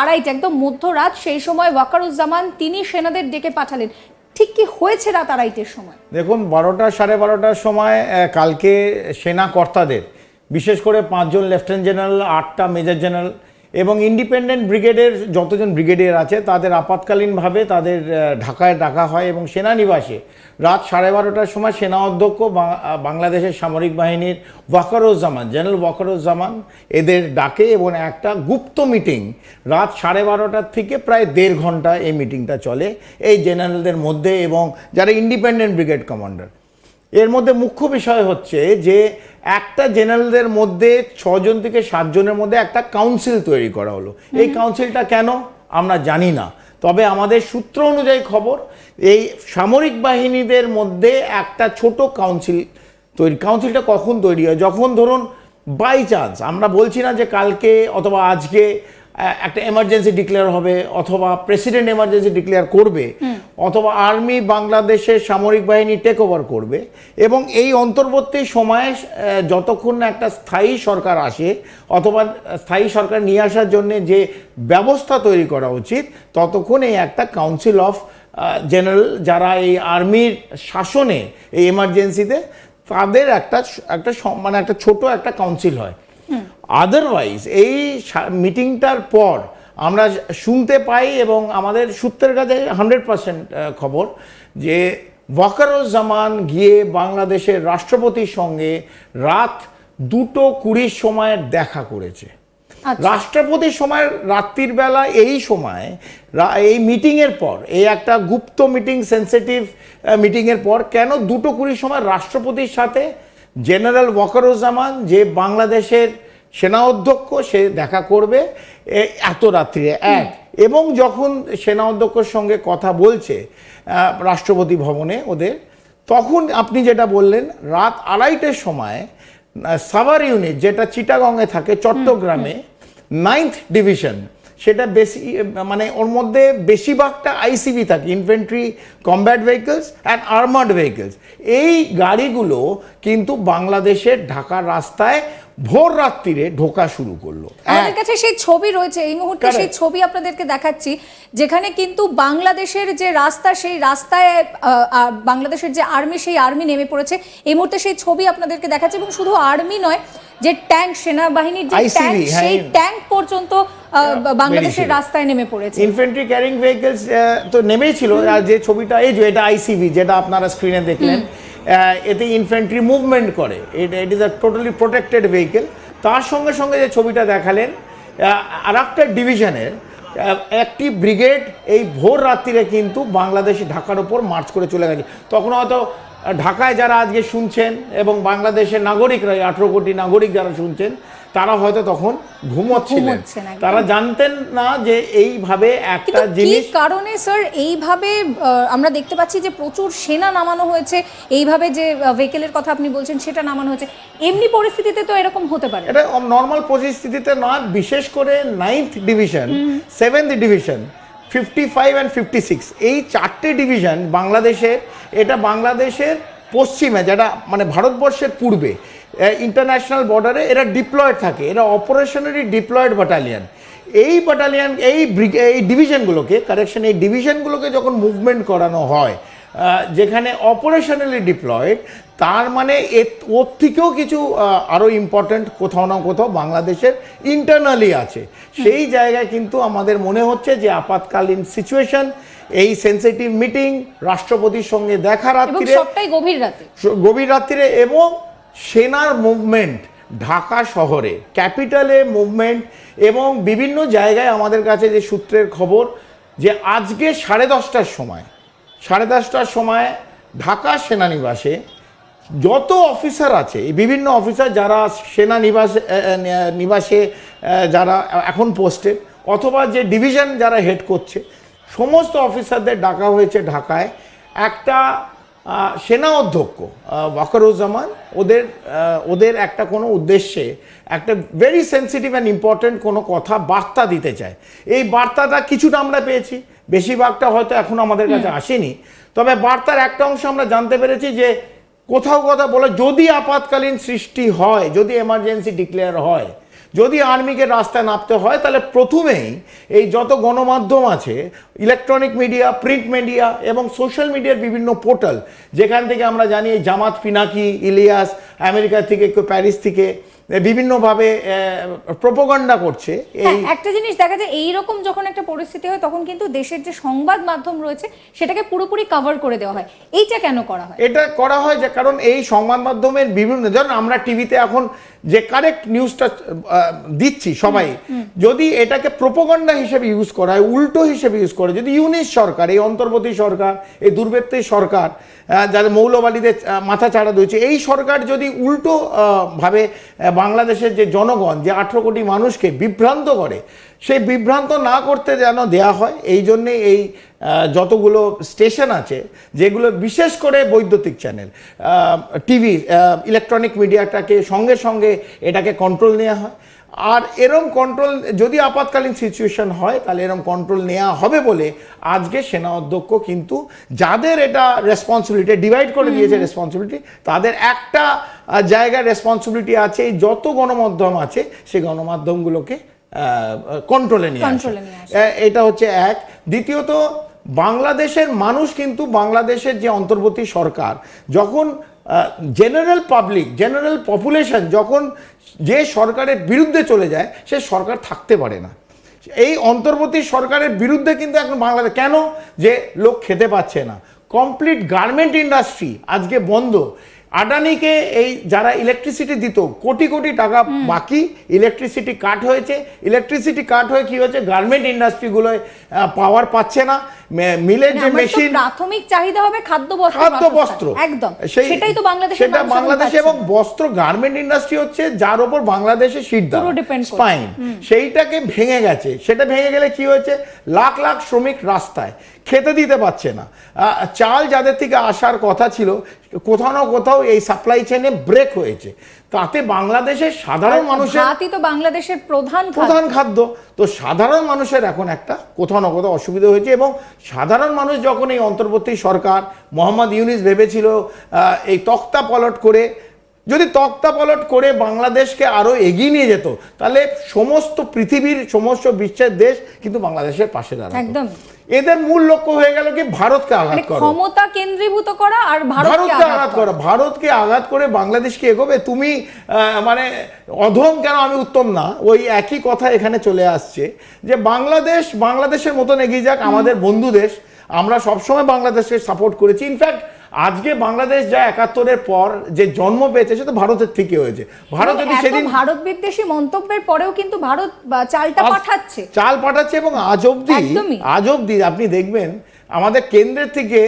আড়াইটা, একদম মধ্যরাত, সেই সময় ওয়াকারুজ্জামান তিনি সেনাদের ডেকে পাঠালেন। ঠিক কি হয়েছে রাত আড়াইটের সময়? দেখুন, বারোটা, সাড়ে বারোটার সময় কালকে সেনা কর্তাদের বিশেষ করে পাঁচজন লেফটেন্যান্ট জেনারেল, আটটা মেজর জেনারেল এবং ইন্ডিপেন্ডেন্ট ব্রিগেডের যতজন ব্রিগেডিয়ার আছে, তাদের আপাতকালীনভাবে তাদের ঢাকায় ডাকা হয় এবং সেনানিবাসে রাত সাড়ে বারোটার সময় সেনা অধ্যক্ষ বাংলাদেশের সামরিক বাহিনীর ওয়াকারুজ্জামান, জেনারেল ওয়াকারুজ্জামান এদের ডাকে এবং একটা গুপ্ত মিটিং রাত সাড়ে বারোটার থেকে প্রায় দেড় ঘণ্টা এই মিটিংটা চলে এই জেনারেলদের মধ্যে এবং যারা ইন্ডিপেন্ডেন্ট ব্রিগেড কমান্ডার। এর মধ্যে মুখ্য বিষয় হচ্ছে যে একটা জেনারেলদের মধ্যে ছজন থেকে সাতজনের মধ্যে একটা কাউন্সিল তৈরি করা হলো। এই কাউন্সিলটা কেন? আমরা জানি না। তবে আমাদের সূত্র অনুযায়ী খবর এই সামরিক বাহিনীদের মধ্যে একটা ছোট কাউন্সিল তৈরি কাউন্সিলটা কখন তৈরি হয়? যখন ধরুন বাই চান্স আমরা বলছি না যে কালকে অথবা আজকে একটা এমার্জেন্সি ডিক্লেয়ার হবে অথবা প্রেসিডেন্ট এমার্জেন্সি ডিক্লেয়ার করবে। অথবা আর্মি বাংলাদেশের সামরিক বাহিনী টেক ওভার করবে। এবং এই অন্তর্বর্তী সময়ে যতক্ষণ না একটা স্থায়ী সরকার আসে অথবা স্থায়ী সরকার নিয়ে আসার জন্য যে ব্যবস্থা তৈরি করা উচিত ততক্ষণ এই একটা কাউন্সিল অফ জেনারেল যারা এই আর্মির শাসনে এই এমার্জেন্সিতে তাদের একটা একটা মানে একটা ছোট একটা কাউন্সিল হয়। আদারওয়াইজ এই মিটিংটার পর আমরা শুনতে পাই এবং আমাদের সূত্রের কাছে হান্ড্রেড পার্সেন্ট খবর যে ওয়াকারুজ্জামান গিয়ে বাংলাদেশের রাষ্ট্রপতির সঙ্গে রাত দুটো কুড়ির সময় দেখা করেছে আচ্ছা। রাষ্ট্রপতির সময় রাত্রির বেলা এই সময় এই মিটিংয়ের পর এই একটা গুপ্ত মিটিং সেন্সিটিভ মিটিংয়ের পর কেন দুটো কুড়ির সময় রাষ্ট্রপতির সাথে জেনারেল ওয়াকারুজ্জামান যে বাংলাদেশের সেনা অধ্যক্ষ সে দেখা করবে এত রাত্রিরে এক। এবং যখন সেনা অধ্যক্ষর সঙ্গে কথা বলছে রাষ্ট্রপতি ভবনে ওদের তখন আপনি যেটা বললেন রাত আড়াইটের সময় সাভার ইউনিট যেটা চিটাগংয়ে থাকে চট্টগ্রামে নাইন্থ ডিভিশন সেটা বেশি মানে ওর মধ্যে বেশিরভাগটা আইসিবি থাকে infantry combat vehicles and armoured vehicles. এই গাড়িগুলো কিন্তু বাংলাদেশের ঢাকার রাস্তায় ভোর রাত্রিরে ঢোকা শুরু করল। আমাদের কাছে সেই ছবি রয়েছে এই মুহূর্তে সেই ছবি আপনাদেরকে দেখাচ্ছি যেখানে কিন্তু বাংলাদেশের যে রাস্তা সেই রাস্তায় বাংলাদেশের যে আর্মি সেই আর্মি নেমে পড়েছে। এই মুহূর্তে সেই ছবি আপনাদেরকে দেখাচ্ছি এবং শুধু আর্মি নয় যে ট্যাঙ্ক সেনাবাহিনীর যে ট্যাঙ্ক হ্যাঁ। সেই ট্যাঙ্ক পর্যন্ত বাংলাদেশের রাস্তায় নেমে পড়েছে। ইনফেন্ট্রি ক্যারিং ভেহিকলস তো নেমেই ছিল আর যে ছবিটা এই যে এটা আইসিভি যেটা আপনারা স্ক্রিনে দেখলেন এতে ইনফ্যান্ট্রি মুভমেন্ট করে। এটা it is a totally protected vehicle তার সঙ্গে সঙ্গে যে ছবিটা দেখালেন আর একটা ডিভিশনের একটি ব্রিগেড এই ভোর রাত্রিরে কিন্তু বাংলাদেশি ঢাকার ওপর মার্চ করে চলে গেছে। তখন হয়তো ঢাকায় যারা আজকে শুনছেন এবং বাংলাদেশের নাগরিকরা আঠেরো কোটি নাগরিক যারা শুনছেন তারা হয়তো তখন ঘুমোচ্ছিলেন। তারা জানতেন না যে এইভাবে একটা জিনিস কারণে স্যার এইভাবে আমরা দেখতে পাচ্ছি যে প্রচুর সেনা নামানো হয়েছে এইভাবে যে ভেহিকেলের কথা আপনি বলছেন সেটা নামানো হয়েছে। এমনি পরিস্থিতিতে তো এরকম হতে পারে। এটা নর্মাল পরিস্থিতিতে নয় বিশেষ করে ninth division seventh division fifty five and fifty six এই চারটে ডিভিশন বাংলাদেশের এটা বাংলাদেশের পশ্চিমে যেটা মানে ভারতবর্ষের পূর্বে ইন্টারন্যাশনাল বর্ডারে এরা ডিপ্লয়েড থাকে। এরা অপারেশনারি ডিপ্লয়েড বাটালিয়ান এই বাটালিয়ান এই এই ডিভিশনগুলোকে কারেকশন এই ডিভিশনগুলোকে যখন মুভমেন্ট করানো হয় যেখানে অপারেশনালি ডিপ্লয়েড তার মানে এর- ওর থেকেও কিছু আরও ইম্পর্ট্যান্ট কোথাও না কোথাও বাংলাদেশের ইন্টারনালি আছে। সেই জায়গায় কিন্তু আমাদের মনে হচ্ছে যে আপাতকালীন সিচুয়েশন এই সেন্সিটিভ মিটিং রাষ্ট্রপতির সঙ্গে দেখা এবং রাত্রিরে গভীর রাতে। গভীর রাত্রিরে এবং সেনার মুভমেন্ট ঢাকা শহরে ক্যাপিটালে মুভমেন্ট এবং বিভিন্ন জায়গায় আমাদের কাছে যে সূত্রের খবর যে আজকে সাড়ে দশটার সময়, সাড়ে দশটার সময় ঢাকা সেনানিবাসে যত অফিসার আছে, বিভিন্ন অফিসার যারা সেনানিবাস নিবাসে যারা এখন পোস্টেড অথবা যে ডিভিশন যারা হেড করছে, সমস্ত অফিসারদের ডাকা হয়েছে ঢাকায়। একটা সেনা অধ্যক্ষ ওয়াকারুজ্জামান ওদের ওদের একটা কোনো উদ্দেশ্যে একটা ভেরি সেন্সিটিভ অ্যান্ড ইম্পর্ট্যান্ট কোনো কথা বার্তা দিতে চায়। এই বার্তাটা কিছুটা আমরা পেয়েছি বেশিরভাগটা হয়তো এখন আমাদের কাছে আসেনি। তবে বার্তার একটা অংশ আমরা জানতে পেরেছি যে কোথাও কথা বলে যদি আপাতকালীন সৃষ্টি হয় যদি এমার্জেন্সি ডিক্লেয়ার হয় যদি আর্মিকে রাস্তায় নামতে হয় তাহলে প্রথমেই এই যত গণমাধ্যম আছে ইলেকট্রনিক মিডিয়া প্রিন্ট মিডিয়া এবং সোশ্যাল মিডিয়ার বিভিন্ন পোর্টাল যেখান থেকে আমরা জানি এই জামাত পিনাকি ইলিয়াস আমেরিকা থেকে প্যারিস থেকে বিভিন্নভাবে প্রোপোগান্ডা করছে এই হ্যাঁ একটা জিনিস দেখা যায় এইরকম যখন একটা পরিস্থিতি হয় তখন কিন্তু দেশের যে সংবাদ মাধ্যম রয়েছে সেটাকে পুরোপুরি কভার করে দেওয়া হয়। এইটা কেন করা হয়? এটা করা হয় যে কারণ এই সংবাদ মাধ্যমের বিভিন্ন ধরুন আমরা টিভিতে এখন যে কারেক্ট নিউজটা দিচ্ছি সবাই যদি এটাকে প্রোপোগন্ডা হিসেবে ইউজ করা হয় উল্টো হিসেবে ইউজ করে যদি ইউনিশ সরকার এই অন্তর্বর্তী সরকার এই দুর্বৃত্তের সরকার যাদের মৌলবাদীদের মাথা চাড়া দিয়েছে এই সরকার যদি উল্টো ভাবে বাংলাদেশের যে জনগণ যে আঠেরো কোটি মানুষকে বিভ্রান্ত করে সেই বিভ্রান্ত না করতে যেন দেয়া হয় এই জন্যে এই যতগুলো স্টেশন আছে যেগুলো বিশেষ করে বৈদ্যুতিক চ্যানেল টিভি ইলেকট্রনিক মিডিয়াটাকে সঙ্গে সঙ্গে এটাকে কন্ট্রোল নেওয়া হয়। আর এরম কন্ট্রোল যদি আপাতকালীন সিচুয়েশন হয় তাহলে এরম কন্ট্রোল নেওয়া হবে বলে আজকে সেনা অধ্যক্ষ কিন্তু যাদের এটা রেসপন্সিবিলিটি ডিভাইড করে দিয়েছে রেসপন্সিবিলিটি তাদের একটা জায়গায় রেসপন্সিবিলিটি আছে এই যত গণমাধ্যম আছে সেই গণমাধ্যমগুলোকে কন্ট্রোলে নিয়ে এটা হচ্ছে এক। দ্বিতীয়ত বাংলাদেশের মানুষ কিন্তু বাংলাদেশের যে অন্তর্বর্তী সরকার যখন জেনারেল পাবলিক জেনারেল পপুলেশন যখন যে সরকারের বিরুদ্ধে চলে যায় সে সরকার থাকতে পারে না। এই অন্তর্বর্তী সরকারের বিরুদ্ধে কিন্তু এখন বাংলাদেশ কেন? যে লোক খেতে পাচ্ছে না। কমপ্লিট গার্মেন্ট ইন্ডাস্ট্রি আজকে বন্ধ। আদানিকে এই যারা ইলেকট্রিসিটি দিত কোটি কোটি টাকা বাকি ইলেকট্রিসিটি কাট হয়েছে। ইলেকট্রিসিটি কাট হয়ে কি হয়েছে? গার্মেন্ট ইন্ডাস্ট্রিগুলোয় পাওয়ার পাচ্ছে না। মিলের মানে যে মেশিন প্রাথমিক চাহিদা হবে খাদ্য বস্ত্র খাদ্য বস্ত্র। একদম। সেটাই তো বাংলাদেশের সেটা বাংলাদেশে এবং বস্ত্র গার্মেন্ট ইন্ডাস্ট্রি হচ্ছে যার উপর বাংলাদেশে depend স্পাইন সেইটাকে ভেঙে গেছে। সেটা ভেঙে গেলে কি হয়েছে? লাখ লাখ শ্রমিক রাস্তায়। খেতে দিতে পারছে না। চাল যাদের থেকে আসার কথা ছিল কোথাও না কোথাও এই সাপ্লাই চেনে ব্রেক হয়েছে। তাতে বাংলাদেশের সাধারণ মানুষের ভাতই তো বাংলাদেশের প্রধান প্রধান খাদ্য। তো সাধারণ মানুষের এখন একটা কোথাও না কোথাও অসুবিধা হয়েছে এবং সাধারণ মানুষ যখন এই অন্তর্বর্তী সরকার মোহাম্মদ ইউনিস ভেবেছিল এই তক্তা পলট করে যদি তক্তা পলট করে বাংলাদেশকে আরও এগিয়ে নিয়ে যেত তাহলে সমস্ত পৃথিবীর সমস্ত বিশ্বের দেশ কিন্তু বাংলাদেশের পাশে দাঁড়াতো। একদম। এদের মূল লক্ষ্য হয়ে গেল কি ভারতকে আঘাত করা। ক্ষমতা কেন্দ্রীভূত করা আর ভারতকে আঘাত করা। ভারতকে আঘাত করে বাংলাদেশকে এগোবে। তুমি আহ, মানে অধম কেন আমি উত্তম না ওই একই কথা এখানে চলে আসছে যে বাংলাদেশ বাংলাদেশের মতন এগিয়ে যাক আমাদের বন্ধু দেশ। আমরা সবসময় বাংলাদেশকে সাপোর্ট করেছি। ইনফ্যাক্ট আজকে বাংলাদেশ যা একাত্তরের পর যে জন্ম পেয়েছে সেটা ভারতের থেকে হয়েছে। ভারত যদি সেদিন ভারত বিদ্বেষী মন্তব্যের পরেও কিন্তু ভারত চালটা পাঠাচ্ছে। চাল পাঠাচ্ছে এবং আজ অব্দি আজ অব্দি আপনি দেখবেন আমাদের কেন্দ্রের থেকে